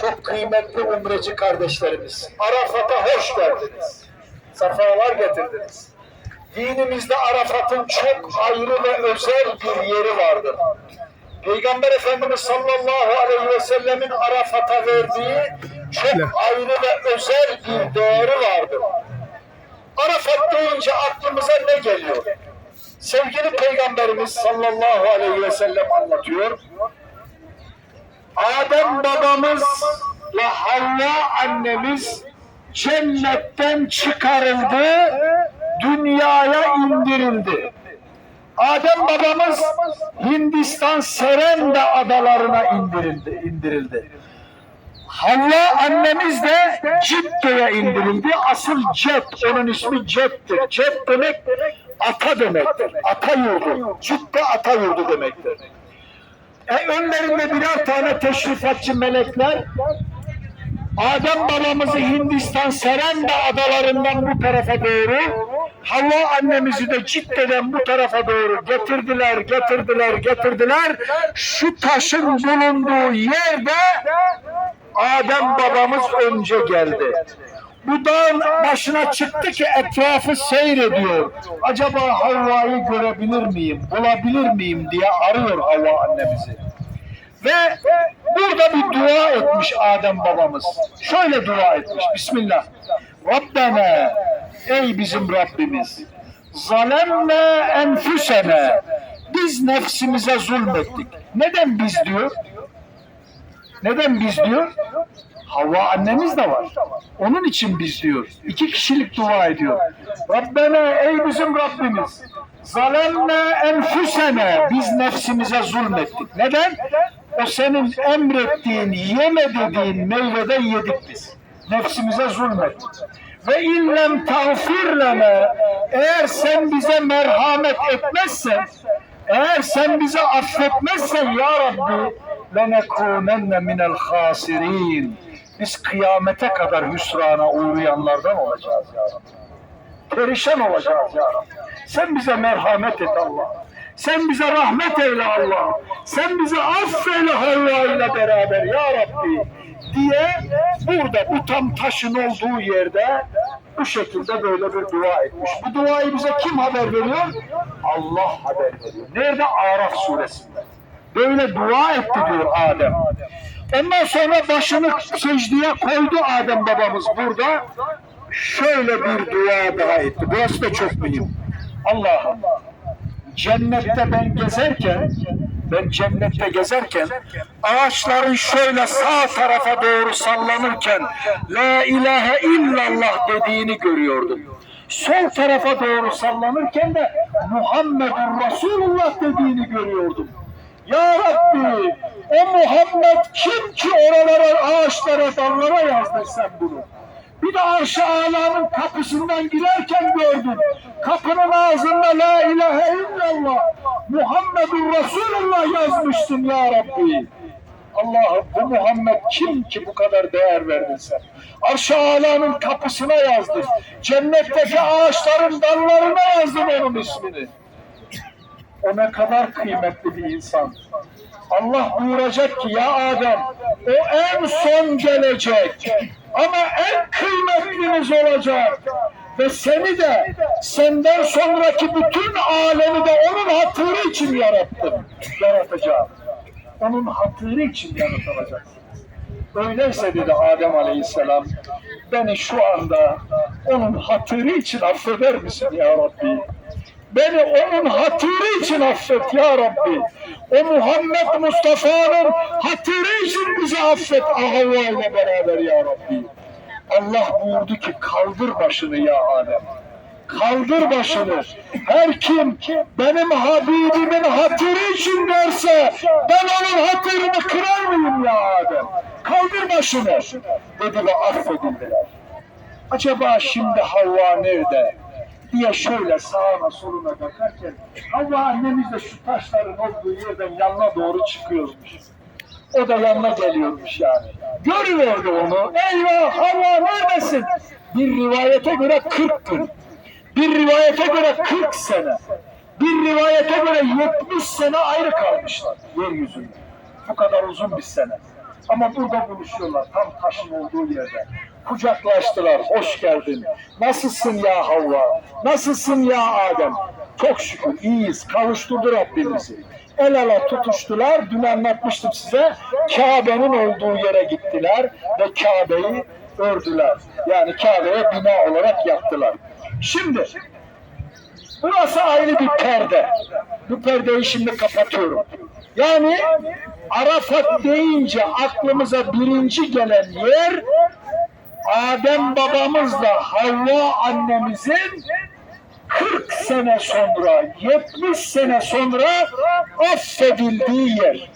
çok kıymetli umreci kardeşlerimiz. Arafat'a hoş geldiniz. Safalar getirdiniz. Dinimizde Arafat'ın çok ayrı ve özel bir yeri vardır. Peygamber Efendimiz sallallahu aleyhi ve sellemin Arafat'a verdiği çok ayrı ve özel bir değeri vardır. Arafat deyince aklımıza ne geliyor? Sevgili Peygamberimiz sallallahu aleyhi ve sellem anlatıyor. Adem babamız ve Havva annemiz cennetten çıkarıldı, dünyaya indirildi. Adem babamız Hindistan Serenda adalarına indirildi. indirildi. Havva annemiz de Cidde'ye indirildi. Asıl Ced, onun ismi Ced'dir. Ced demek ata demektir. Ata yurdu. Cidde ata yurdu demektir. E, önlerinde birer tane teşrifatçı melekler Adem babamızı Hindistan Serenda adalarından bu tarafa doğru Havva annemizi de Cidde'den bu tarafa doğru getirdiler, getirdiler, getirdiler. Şu taşın bulunduğu yerde Adem babamız önce geldi. Bu dağın başına çıktı ki etrafı seyrediyor. Acaba Havva'yı görebilir miyim, bulabilir miyim diye arıyor Havva annemizi. Ve burada bir dua etmiş Adem babamız. Şöyle dua etmiş. Bismillah. Rabbena ey bizim Rabbimiz. Zalemme enfüsene. Biz nefsimize zulmettik. Neden biz diyor? Neden biz diyor? Havva annemiz de var. Onun için biz diyor. İki kişilik dua ediyor. Rabbena ey bizim Rabbimiz. Zalemme enfüsene. Biz nefsimize zulmettik. Neden? O senin emrettiğin, yeme dediğin meyveden yedik biz. Nefsimize zulmettik. Ve illem tağfir lana eğer sen bize merhamet etmezsen eğer sen bize affetmezsen ya Rabbi lenekunenne minel hasirin biz kıyamete kadar hüsrana uğrayanlardan olacağız ya Rabbi. Perişan olacağız ya Rabbi. Sen bize merhamet et Allah. Sen bize rahmet eyle Allah. Sen bize affeyle Havva ile beraber ya Rabbi diye burada bu tam taşın olduğu yerde bu şekilde böyle bir dua etmiş. Bu duayı bize kim haber veriyor? Allah haber veriyor. Nerede? Araf suresinde. Böyle dua etti diyor Adem. Ondan sonra başını secdeye koydu Adem babamız burada. Şöyle bir dua daha etti. Burası da çok mühim. Allah'ım cennette ben gezerken ben cennette gezerken ağaçların şöyle sağ tarafa doğru sallanırken La ilahe illallah dediğini görüyordum. Sol tarafa doğru sallanırken de Muhammedur Resulullah dediğini görüyordum. Ya Rabbi o Muhammed kim ki oralara ağaçlara dallara yazdın sen bunu. Bir de arş-ı alanın kapısından girerken gördüm. Kapının ağzında la ilahe illallah Muhammedur Resulullah yazmıştın ya Rabbi. Allah'ım bu Muhammed kim ki bu kadar değer verdin sen? Arş-ı alanın kapısına yazdın. Cennetteki ağaçların dallarına yazdın onun ismini. O ne kadar kıymetli bir insan. Allah buyuracak ki ya Adem o en son gelecek ama en kıymetliniz olacak ve seni de senden sonraki bütün alemi de onun hatırı için yarattım. Yaratacağım. Onun hatırı için yaratılacaksınız. Öyleyse dedi Adem Aleyhisselam beni şu anda onun hatırı için affeder misin ya Rabbi? Beni onun hatırı için affet ya Rabbi. O Muhammed Mustafa'nın hatırı için bizi affet Ahava ile beraber ya Rabbi. Allah buyurdu ki kaldır başını ya Adem. Kaldır başını. Her kim benim Habibimin hatırı için derse ben onun hatırını kırar mıyım ya Adem? Kaldır başını. Dedi ve affedildiler. Acaba şimdi Havva nerede? Diye şöyle sağına soluna bakarken Havva annemiz de şu taşların olduğu yerden yanına doğru çıkıyormuş. O da yanına geliyormuş yani. Görüyordu onu. Eyvah Havva neredesin? Bir rivayete göre 40 gün. Bir rivayete göre 40 sene. Bir rivayete göre 70 sene ayrı kalmışlar yeryüzünde. Bu kadar uzun bir sene. Ama burada buluşuyorlar tam taşın olduğu yerde. Kucaklaştılar. Hoş geldin. Nasılsın ya Havva? Nasılsın ya Adem? Çok şükür iyiyiz. Kavuşturdu Rabbimizi. El ele tutuştular. Dün anlatmıştım size. Kabe'nin olduğu yere gittiler ve Kabe'yi ördüler. Yani Kabe'ye bina olarak yaptılar. Şimdi Burası ayrı bir perde. Bu perdeyi şimdi kapatıyorum. Yani Arafat deyince aklımıza birinci gelen yer Adem babamızla Havva annemizin 40 sene sonra, 70 sene sonra affedildiği yer.